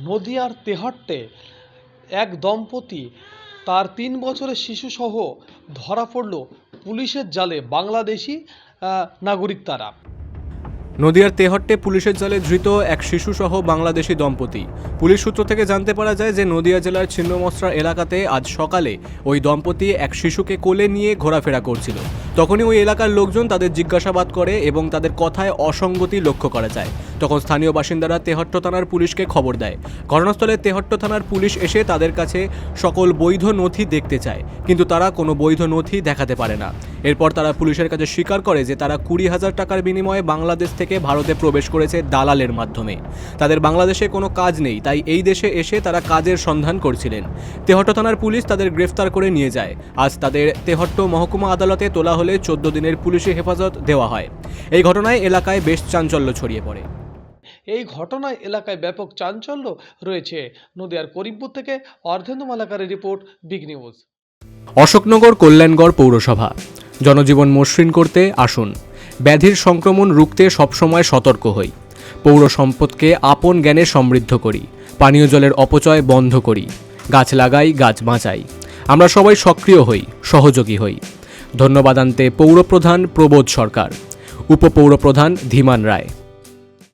নদিয়ার তেহট্টে এক দম্পতি, তার তিন বছরের শিশুসহ ধরা পড়ল পুলিশের জালে বাংলাদেশি নাগরিক তারা। নদিয়ার তেহট্টে পুলিশের জালে ধৃত এক শিশুসহ বাংলাদেশি দম্পতি। পুলিশ সূত্র থেকে জানতে পারা যায় যে নদিয়া জেলার ছিন্নমস্ত্রা এলাকাতে আজ সকালে ওই দম্পতি এক শিশুকে কোলে নিয়ে ঘোরাফেরা করছিল। তখনই ওই এলাকার লোকজন তাদের জিজ্ঞাসাবাদ করে এবং তাদের কথায় অসঙ্গতি লক্ষ্য করা যায়। তখন স্থানীয় বাসিন্দারা তেহট্ট থানার পুলিশকে খবর দেয়। ঘটনাস্থলে তেহট্ট থানার পুলিশ এসে তাদের কাছে সকল বৈধ নথি দেখতে চায়, কিন্তু তারা কোনো বৈধ নথি দেখাতে পারে না। এরপর তারা পুলিশের কাছে স্বীকার করে যে তারা কুড়ি হাজার টাকার বিনিময়ে বাংলাদেশ থেকে ভারতে প্রবেশ করেছে দালালের মাধ্যমে। তাদের বাংলাদেশে কোনো কাজ নেই, তাই এই দেশে এসে তারা কাজের সন্ধান করছিলেন। তেহট্ট থানার পুলিশ তাদের গ্রেফতার করে নিয়ে যায়। আজ তাদের তেহট্ট মহকুমা আদালতে তোলা হলে চোদ্দ দিনের পুলিশি হেফাজত দেওয়া হয়। এই ঘটনায় এলাকায় বেশ চাঞ্চল্য ছড়িয়ে পড়ে। এই ঘটনায় এলাকায় ব্যাপক চাঞ্চল্য রয়েছে। নদিয়ার করিমপুর থেকে Ardhendu মালাকারের report, big news. Ashoknagar Kalyangarh পৌরসভা। জনজীবন মসৃণ করতে আসুন। ব্যাধির সংক্রমণ রুখতে সবসময় সতর্ক হই। পৌর সম্পদকে আপন জ্ঞানে সমৃদ্ধ করি। পানীয় জলের অপচয় বন্ধ করি। গাছ লাগাই, গাছ বাঁচাই। আমরা সবাই সক্রিয় হই, সহযোগী হই। ধন্যবাদ আনতে পৌরপ্রধান প্রবোধ সরকার। উপপৌরপ্রধান ধীমান রায়।